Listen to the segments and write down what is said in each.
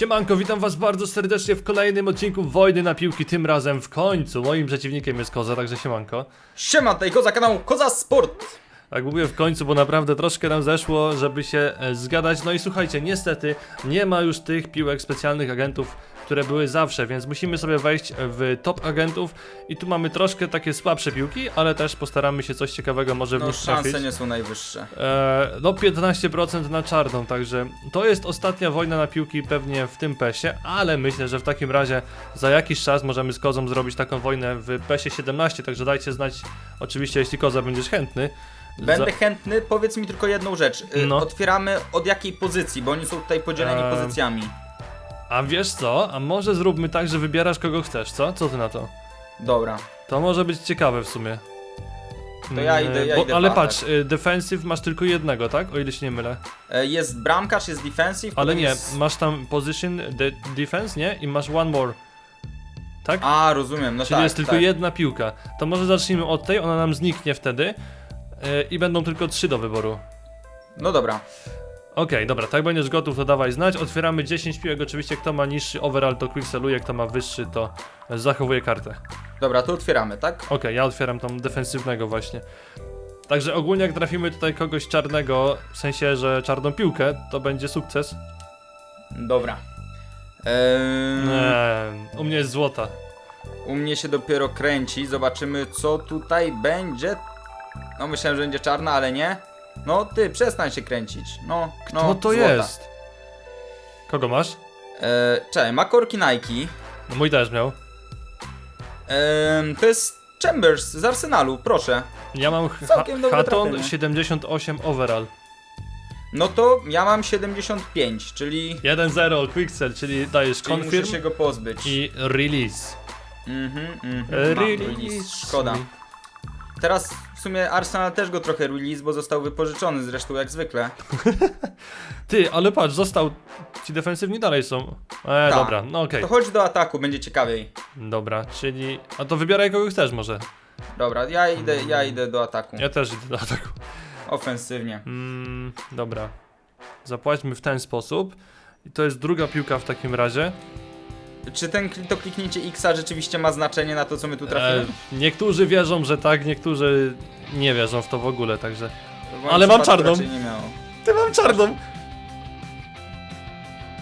Siemanko, witam was bardzo serdecznie w kolejnym odcinku Wojny na piłki, tym razem w końcu. Moim przeciwnikiem jest Koza, także siemanko. Siema, tutaj Koza, kanał Koza Sport. Tak mówię w końcu, bo naprawdę troszkę nam zeszło, żeby się e, zgadać. No i słuchajcie, niestety nie ma już tych piłek specjalnych agentów, które były zawsze, więc musimy sobie wejść w top agentów i tu mamy troszkę takie słabsze piłki, ale też postaramy się coś ciekawego może w No nich trafić. szanse nie są najwyższe. E, no 15% na czarną, także to jest ostatnia wojna na piłki pewnie w tym PESie, ale myślę, że w takim razie za jakiś czas możemy z Kozą zrobić taką wojnę w PESie 17, także dajcie znać oczywiście jeśli Koza będziesz chętny. Będę chętny, powiedz mi tylko jedną rzecz. Y, No. Otwieramy od jakiej pozycji, bo oni są tutaj podzieleni Eee. pozycjami. A wiesz co, a może zróbmy tak, że wybierasz kogo chcesz, co? Co ty na to? Dobra. To może być ciekawe w sumie. To ja Mm, idę- ja bo, idę Ale patrz, y, defensyw masz tylko jednego, tak? O ile się nie mylę. E, Jest bramkarz, jest defensive. Ale nie, Jest... masz tam position, de defense, nie? I masz one more. Tak? A, rozumiem, no Czyli tak, jest tylko tak. jedna piłka. To może zacznijmy od tej, ona nam zniknie wtedy. Yy, I będą tylko trzy do wyboru. No dobra. Okej, dobra, tak będziesz gotów, to dawaj znać. Otwieramy 10 piłek, oczywiście kto ma niższy overall to quickseluje, kto ma wyższy to zachowuje kartę. Dobra, to otwieramy, tak? Okej, ja otwieram tą defensywnego właśnie. Także ogólnie jak trafimy tutaj kogoś czarnego, w sensie, że czarną piłkę, to będzie sukces. Dobra. Eee, Nie, u mnie jest złota. u mnie się dopiero kręci, zobaczymy co tutaj będzie. No myślałem, że będzie czarna, ale nie. No ty, przestań się kręcić. No, no. No to złota. jest. Kogo masz? Czekaj, ma korki Nike. No mój też miał. Ehm, to jest Chambers z Arsenalu, proszę. Ja mam ha Całkiem dobre Haton trafienie. 78 overall. No to ja mam 75, czyli, 1-0 quicksell, czyli dajesz czyli muszę confirm się go pozbyć. i release. Mhm, mhm. E, mam Release. release. Szkoda. Teraz w sumie Arsenal też go trochę release, bo został wypożyczony zresztą jak zwykle. Ty, ale patrz, został. Ci defensywni dalej są. E, Tak. dobra, no okej. To chodź do ataku, będzie ciekawiej. Dobra, czyli. A to wybieraj kogo chcesz może. Dobra, ja idę, ja idę do ataku. Ja też idę do ataku. Ofensywnie. Mm, dobra. Zapłaćmy w ten sposób. I to jest druga piłka w takim razie. Czy ten, to kliknięcie X rzeczywiście ma znaczenie na to, co my tu trafimy? E, niektórzy wierzą, że tak, niektórzy nie wierzą w to w ogóle, także. W moim ale mam przypadku czarną. raczej Nie miało. Ty mam czarną!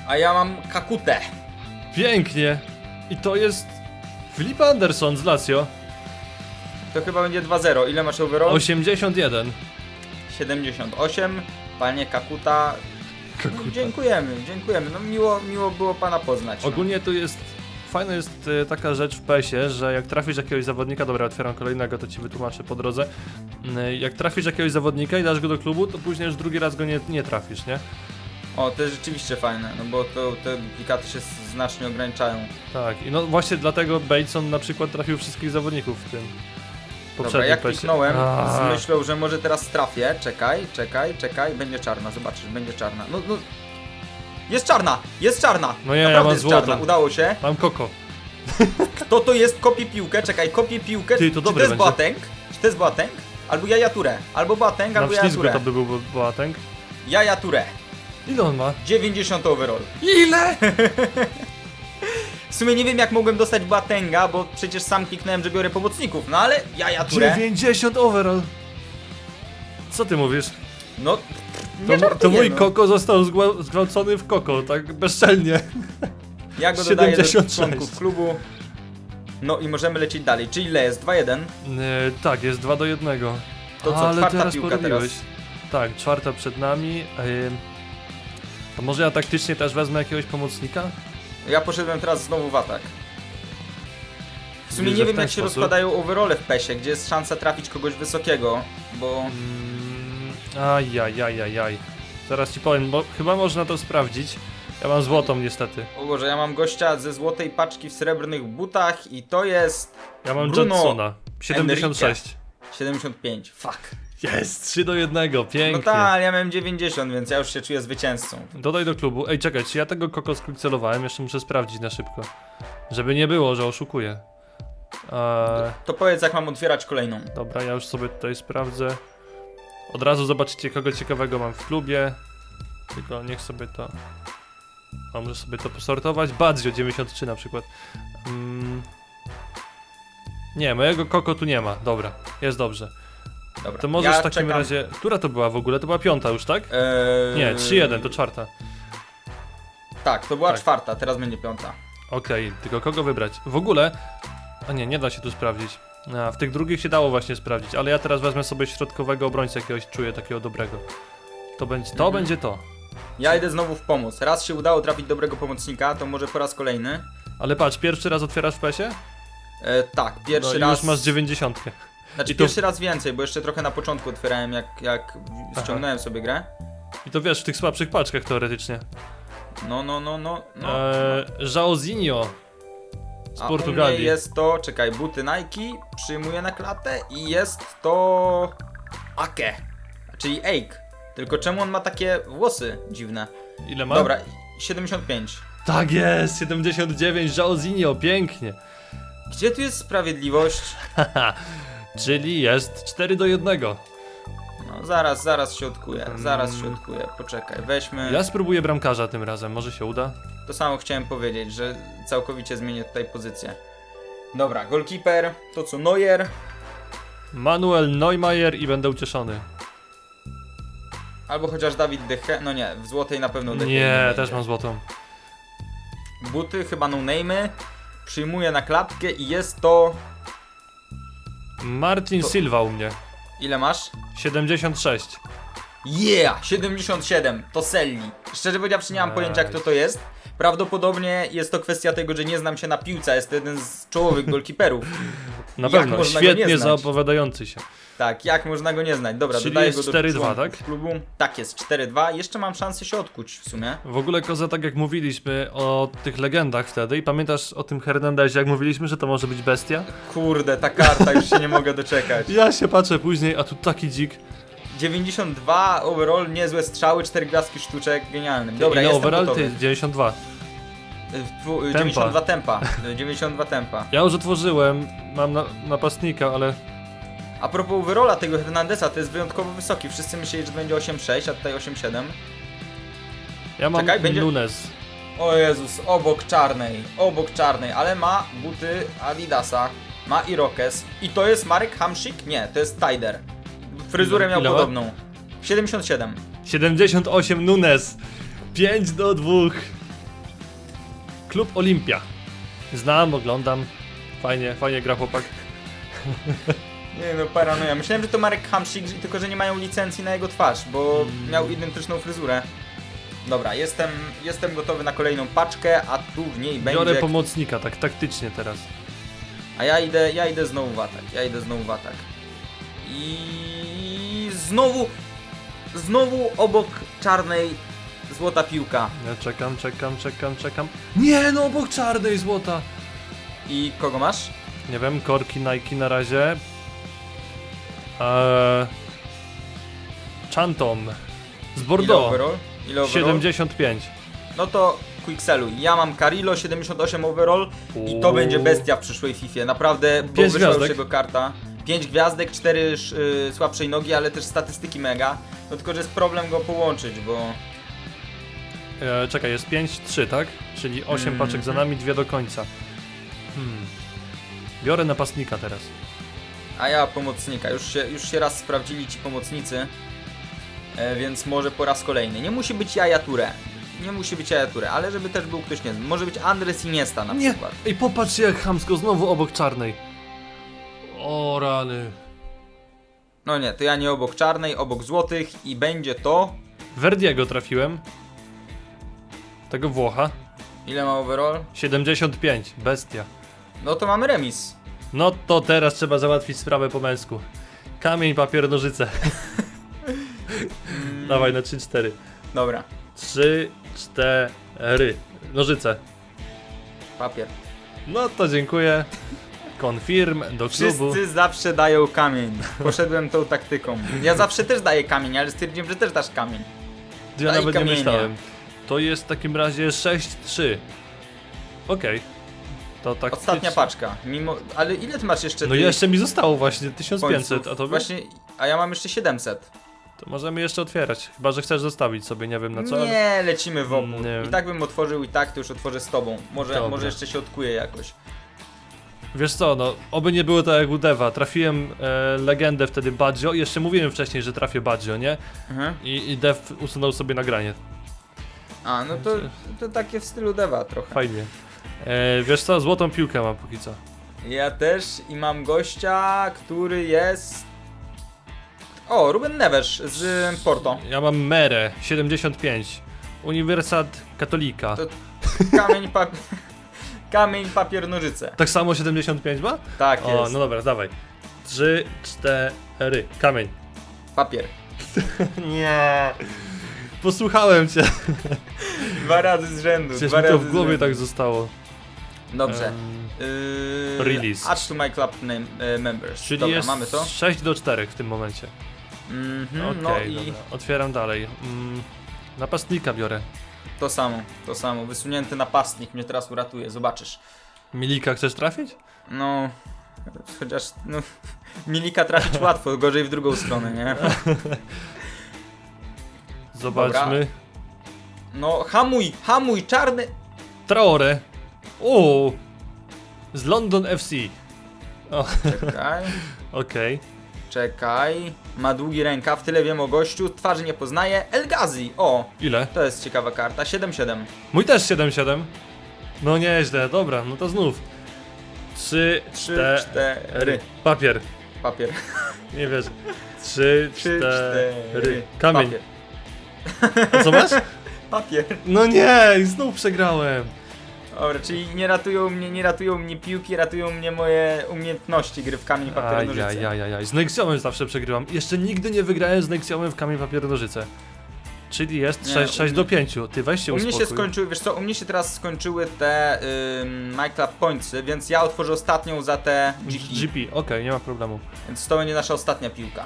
A ja mam Kakutę. Pięknie! I to jest. Filip Anderson z Lazio. To chyba będzie 2-0. Ile masz overall? 81. 78. Panie Kakuta. No, dziękujemy, dziękujemy. No miło, miło było pana poznać. No. Ogólnie tu jest. Fajna jest e, taka rzecz w PESie, że jak trafisz jakiegoś zawodnika, dobra, otwieram kolejnego, to ci wytłumaczę po drodze. Mm, Jak trafisz jakiegoś zawodnika i dasz go do klubu, to później już drugi raz go nie, nie trafisz, nie? O, to jest rzeczywiście fajne, no bo to, te duplikaty się znacznie ograniczają. Tak, i no właśnie dlatego Bateson na przykład trafił wszystkich zawodników w tym Dobra, poprzednim ja PESie. kliknąłem A, z myślą, że może teraz trafię. Czekaj, czekaj, czekaj. Będzie czarna, zobaczysz, będzie czarna. No, no. Jest czarna! Jest czarna! No nie, ja Naprawdę mam jest złotą. czarna, udało się. Mam koko. Kto to jest? Kopię piłkę, czekaj, kopię piłkę. Ty, to Czy dobre to jest będzie. Boateng? Czy to jest Boateng? Albo Jaja Touré. Albo Boateng, Na albo Jaja wślizgu to Touré. by był Bo- Boateng. Jaja. Ile on ma? 90 overall. Ile? W sumie nie wiem jak mogłem dostać Boatenga, bo przecież sam kliknąłem, że biorę pomocników, no ale Jaja Touré. 90 overall. Co ty mówisz? No, To, nie to żartuję, mój no. koko został zgwałcony w koko, tak bezczelnie. Ja go dodaję do 76. członków klubu. No i możemy lecieć dalej. Czy ile jest? 2-1. E, tak, jest 2 do 1. To co, Ale czwarta teraz piłka porobiłeś. Tak, czwarta przed nami. E, to może ja taktycznie też wezmę jakiegoś pomocnika? Ja poszedłem teraz znowu w atak. W sumie Widzę nie w wiem ten jak się sposób. rozkładają overole w PESie, gdzie jest szansa trafić kogoś wysokiego, bo... Mm, Ajajajajaj. Zaraz ci powiem, bo chyba można to sprawdzić. Ja mam złotą niestety. O Boże, ja mam gościa ze złotej paczki w srebrnych butach i to jest Ja mam Bruno Jacksona. 76. 75. Fuck. Jest, 3 do 1, pięknie. No tak, ale ja miałem 90, więc ja już się czuję zwycięzcą. Dodaj do klubu. Ej, czekaj, czy ja tego koko celowałem? Jeszcze muszę sprawdzić na szybko. Żeby nie było, że oszukuję. Eee, To powiedz jak mam otwierać kolejną. dobra, ja już sobie tutaj sprawdzę. Od razu zobaczycie, kogo ciekawego mam w klubie. Tylko niech sobie to. A muszę sobie to posortować. Badzio 93 na przykład. Mm. Nie, mojego koko tu nie ma. Dobra, jest dobrze. Dobra. To możesz ja w takim czekam. razie. Która to była w ogóle? To była piąta już, tak? Eee, Nie, 3-1, to czwarta. Tak, to była Tak. czwarta, teraz będzie piąta. Okej, tylko kogo wybrać? W ogóle. A nie, nie da się tu sprawdzić. A, w tych drugich się dało właśnie sprawdzić, ale ja teraz wezmę sobie środkowego obrońcę jakiegoś czuję takiego dobrego. To będzie to, Mhm. będzie to. Ja idę znowu w pomoc. Raz się udało trafić dobrego pomocnika, to może po raz kolejny. Ale patrz, pierwszy raz otwierasz w PESie? E, tak, No pierwszy i raz. już masz 90. Znaczy i to- pierwszy raz więcej, bo jeszcze trochę na początku otwierałem jak, jak ściągnąłem sobie grę. I to wiesz, w tych słabszych paczkach teoretycznie. No, no, no, no. no. Eee, Jaozinho z A u Portugalii. mnie jest to, czekaj, buty Nike, przyjmuję na klatę i jest to Ake, czyli Ake. Tylko czemu on ma takie włosy dziwne? Ile ma? Dobra, 75. Tak jest, 79, Jaozinho, pięknie. Gdzie tu jest sprawiedliwość? Czyli jest 4 do 1. No zaraz, zaraz się odkuję, zaraz się Mm. odkuję. Poczekaj, weźmy. Ja spróbuję bramkarza tym razem, może się uda. To samo chciałem powiedzieć, że całkowicie zmienię tutaj pozycję. Dobra, goalkeeper, to co Neuer, Manuel Neumayer i będę ucieszony. albo chociaż Dawid De Gea, no nie, w złotej na pewno Nie, będzie. też mam złotą. Buty, chyba no name'y, przyjmuję na klatkę i jest to... Martin To- Silva u mnie. Ile masz? 76. Yeah! 77, to Selli. Szczerze powiedziawszy nie mam pojęcia kto to jest. Prawdopodobnie jest to kwestia tego, że nie znam się na piłce, jest to jeden z czołowych golkiperów. Na Jak pewno, można go nie świetnie znać? zaopowiadający się. Tak, jak można go nie znać? Dobra, Czyli dodaję jest go do 4-2, członków tak? klubu. Tak jest, 4-2. Jeszcze mam szansę się odkuć w sumie. W ogóle Koza, tak jak mówiliśmy o tych legendach wtedy i pamiętasz o tym Hernandezie, jak mówiliśmy, że to może być bestia? Kurde, ta karta, już się nie mogę doczekać. Ja się patrzę później, a tu taki dzik. 92 overall, niezłe strzały, 4 gwiazdki sztuczek, genialny. Dobra, Ile jestem overall? gotowy. Ty, 92. Y, y, 92 tempa. Y, 92 tempa. Ja już otworzyłem, mam na, napastnika, ale A propos overalla tego Hernandeza, to jest wyjątkowo wysoki. Wszyscy myśleli, że będzie 8,6, a tutaj 8,7. ja mam Czekaj, będzie- Nunes. O Jezus, obok czarnej, obok czarnej, ale ma buty Adidasa, ma Irokes. I to jest Marek Hamsik? Nie, to jest Tider. Fryzurę miał ile podobną. 77. 78 Nunes. 5 do 2. Klub Olimpia. Znam, oglądam. Fajnie, fajnie gra chłopak. Nie no, paranoja. Myślałem, że to Marek Hamsik, tylko że nie mają licencji na jego twarz, bo Mm. miał identyczną fryzurę. Dobra, jestem, jestem gotowy na kolejną paczkę, a tu w niej Biorę będzie... pomocnika, tak taktycznie teraz. A ja idę, ja idę znowu w atak, ja idę znowu w atak. I znowu, znowu obok czarnej złota piłka. Ja czekam, czekam, czekam, czekam. Nie no, obok czarnej złota. I kogo masz? Nie wiem, korki Nike na razie. Eee, Chantom. Z Ile Bordeaux. overall? Ile overall? 75. No to Quixelu. Ja mam Carillo 78 overall i to będzie bestia w przyszłej FIFA. Naprawdę, bo Pięć wyszła już jego karta. 5 gwiazdek, 4 y, słabszej nogi, ale też statystyki mega. No tylko, że jest problem go połączyć, bo... E, czekaj, jest 5-3, tak? Czyli 8 Mhm. paczek za nami, dwie do końca. Hmm. Biorę napastnika teraz. A ja pomocnika. Już się, już się raz sprawdzili ci pomocnicy. E, więc może po raz kolejny. Nie musi być Jaja Touré. Nie musi być Jaja Touré, ale żeby też był ktoś niezły. Może być Andres Iniesta na Nie! przykład. Ej, popatrzcie jak chamsko, znowu obok czarnej. O rany. No nie, to ja nie obok czarnej, obok złotych i będzie to... Verdiego trafiłem. Tego Włocha. Ile ma overall? 75, bestia. No to mamy remis. No to teraz trzeba załatwić sprawę po męsku. Kamień, papier, nożyce. Dawaj na 3-4. Dobra, 3, 4. Nożyce. papier. No to dziękuję. Confirm do klubu. Wszyscy zawsze dają kamień. Poszedłem tą taktyką. Ja zawsze też daję kamień, ale stwierdziłem, że też dasz kamień. Ja daj nawet nie kamienia. myślałem. To jest w takim razie 6-3. Okej. To tak. Ostatnia paczka. Mimo... Ale ile ty masz jeszcze No tych jeszcze mi zostało właśnie 1500, końców? a to. Właśnie, a ja mam jeszcze 700. To możemy jeszcze otwierać. Chyba, że chcesz zostawić sobie, nie wiem na co. ale- Nie, lecimy w opór. Nie. I tak bym otworzył i tak, to już otworzę z tobą. Może, Dobra. może jeszcze się odkuję jakoś. Wiesz co, no, oby nie było tak jak u Deva. Trafiłem e, legendę wtedy Baggio. Jeszcze mówiłem wcześniej, że trafię Baggio, nie? Mhm. I, i Dev usunął sobie nagranie. A, no to, to takie w stylu Deva trochę. Fajnie. E, wiesz co, złotą piłkę mam póki co. Ja też i mam gościa, który jest... O, Ruben Neves z Porto. Ja mam Mere 75. Uniwersat Katolika. To kamień, papier... Kamień, papier, nożyce. Tak samo 75 ma? Tak O, jest. no dobra, dawaj. 3, 4, kamień. Papier. Nie. Posłuchałem cię. Dwa razy z rzędu. Przecież dwa mi to razy w z głowie rzędu. tak zostało. Dobrze. Yy, Release. Add to my club name, e, members. czyli Dobra, jest mamy to. 6 do 4 w tym momencie. Mhm, Okej, no i dobra. Otwieram dalej. Mm, napastnika biorę. to samo, to samo. Wysunięty napastnik mnie teraz uratuje, zobaczysz. Milika chcesz trafić? No, chociaż, no, Milika trafić łatwo, gorzej w drugą stronę, nie? Zobaczmy. No, hamuj, hamuj, czarny... Traore. O! Z London FC. O, Czekaj, okej. czekaj. Ma długi rękaw, tyle wiem o gościu, twarzy nie poznaje. El Ghazi, o, Ile? to jest ciekawa karta, 7-7. Mój też 7-7. No nieźle, dobra, no to znów. 3, 3, 4, 4, Papier. papier. Nie wiesz. 3, 3, 4, 4, Kamień. Papier. Co masz? papier. No nie, znów przegrałem. Dobra, czyli nie ratują mnie, nie ratują mnie piłki, ratują mnie moje umiejętności gry w kamień, papier, nożyce. Ajajajaj. Z Nexiomem zawsze przegrywam. Jeszcze nigdy nie wygrałem z Nexiomem w kamień papier nożyce. Czyli jest Nie, 6, u 6 mnie- do 5. Ty weź się U mnie uspokój. się skończyły, wiesz co, u mnie się teraz skończyły te ym, MyClub Pointsy, więc ja otworzę ostatnią za te GP. GP, okej, nie ma problemu. Więc to będzie nasza ostatnia piłka.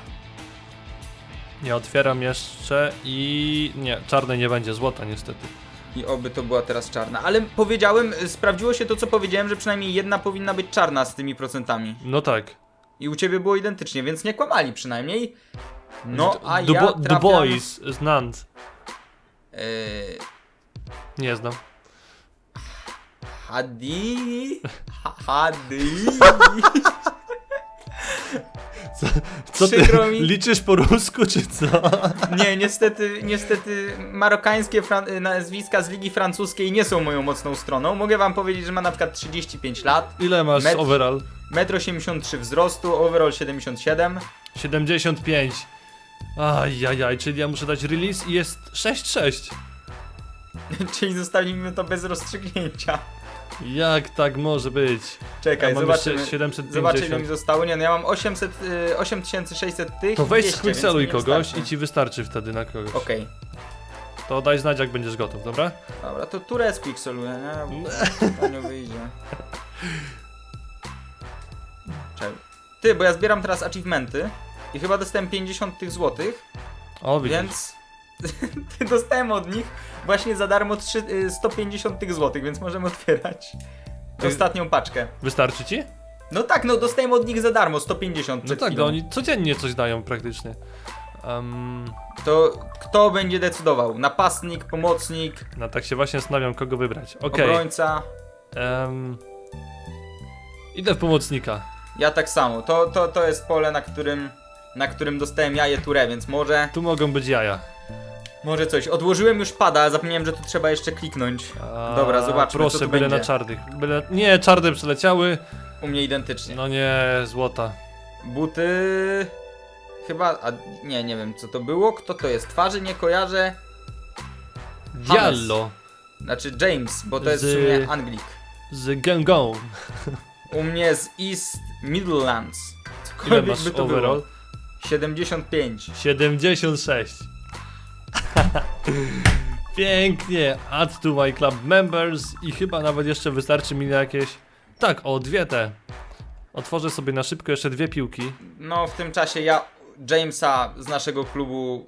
Nie otwieram jeszcze i... Nie, czarnej nie będzie, złota niestety. I oby to była teraz czarna. Ale powiedziałem, y, sprawdziło się to, co powiedziałem, że przynajmniej jedna powinna być czarna z tymi procentami. No tak. I u ciebie było identycznie, więc nie kłamali przynajmniej. No, a Du, ja trafiam... Bois z Nantes. Yy, Nie znam. Hadi... Ha- Hadi... Co ty, Przykro mi. liczysz po rusku czy co? Nie, niestety, niestety marokańskie fran- nazwiska z Ligi Francuskiej nie są moją mocną stroną. Mogę wam powiedzieć, że ma na przykład 35 lat, Ile masz Metr- overall? 1,83 m wzrostu, overall 77. 75. Ajajaj, czyli ja muszę dać release i jest 6-6. Czyli zostawimy to bez rozstrzygnięcia. Jak tak może być? Czekaj, ja mam zobaczymy. jeszcze 750. Zobaczę ile mi zostało. Nie, no ja mam 800, y, 8600 tych. To weź 200, squickseluj więc mi nie kogoś wystarczy. i ci wystarczy wtedy na kogoś. Okej, To daj znać jak będziesz gotów, dobra? dobra, to Ture squickseluję, nie? Bo to nie wyjdzie. Czekaj. Ty, bo ja zbieram teraz achievementy i chyba dostałem 50 tych złotych. O, widzisz. Więc dostałem od nich właśnie za darmo 3, y, 150 tych złotych, więc możemy otwierać ostatnią paczkę. Wystarczy ci? No tak, no dostałem od nich za darmo 150 No tak, chwilą. no oni codziennie coś dają praktycznie. Um, To kto będzie decydował? Napastnik, pomocnik, no tak się właśnie zastanawiam kogo wybrać. Okej. obrońca? em, idę w pomocnika. Ja tak samo. To, to, to jest pole, na którym na którym dostałem jaje Ture, więc może Tu mogą być jaja. Może coś. Odłożyłem już pada, zapomniałem, że tu trzeba jeszcze kliknąć. A, Dobra, zobaczmy, Proszę, co tu byle będzie. na czarnych. Byle... Nie, czarne przeleciały. U mnie identycznie. No nie, złota. Buty. Chyba. A nie, nie wiem co to było. Kto to jest? Twarzy nie kojarzę. Diallo Znaczy James, bo to jest w Z- sumie Anglik. z Gangą. U mnie z East Midlands. Ile Cokolwiek masz by to overall? było. 75. 76. Pięknie. Add to my club members i chyba nawet jeszcze wystarczy mi na jakieś... Tak, o dwie te. Otworzę sobie na szybko jeszcze dwie piłki. No, w tym czasie ja Jamesa z naszego klubu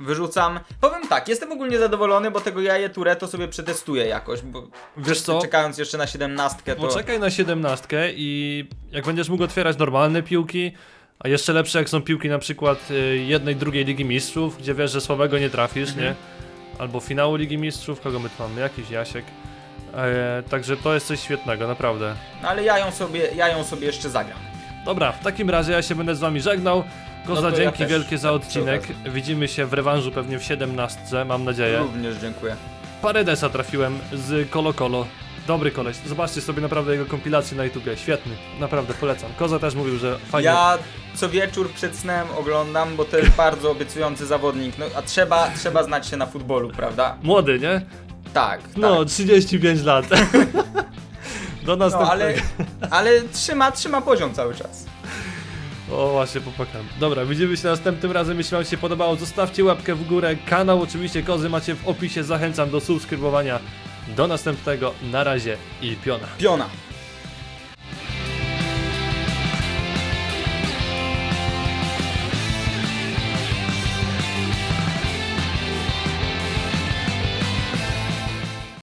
wyrzucam. Powiem tak, jestem ogólnie zadowolony, bo tego jaje Ture to sobie przetestuję jakoś, bo Wiesz co? czekając jeszcze na 17 to... Poczekaj na siedemnastkę i jak będziesz mógł otwierać normalne piłki, A jeszcze lepsze jak są piłki na przykład y, jednej, drugiej Ligi Mistrzów, gdzie wiesz, że słabego nie trafisz, Mhm. nie? Albo finału Ligi Mistrzów, kogo my tu mamy? Jakiś Jasiek. E, także to jest coś świetnego, naprawdę. No ale ja ją sobie, ja ją sobie jeszcze zagram. Dobra, w takim razie ja się będę z wami żegnał. Koza, No ja dzięki też wielkie za przy odcinek. Widzimy się w rewanżu pewnie w 17, mam nadzieję. Również dziękuję. Paredesa trafiłem z Kolo Kolo. Dobry koleś. Zobaczcie sobie naprawdę jego kompilację na YouTubie. Świetny. Naprawdę polecam. Koza też mówił, że fajnie. Ja co wieczór przed snem oglądam, bo to jest bardzo obiecujący zawodnik. No a trzeba, trzeba znać się na futbolu, prawda? Młody, nie? Tak, No, tak. 35 lat. Do No następnego. ale, ale trzyma, trzyma poziom cały czas. O, właśnie popłakałem. Dobra, widzimy się następnym razem. Jeśli wam się podobało, zostawcie łapkę w górę. Kanał oczywiście Kozy macie w opisie. Zachęcam do subskrybowania. Do następnego. Na razie i piona. Piona.